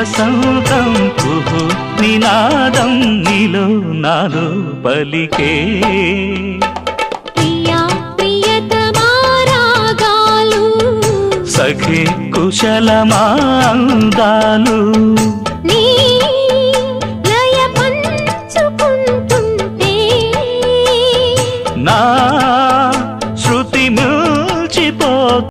వసంతం పుహు నినాదం నీలో నాలో పలికే. సఖే కుశల మాందాలు నా శృతి మిల్చిపో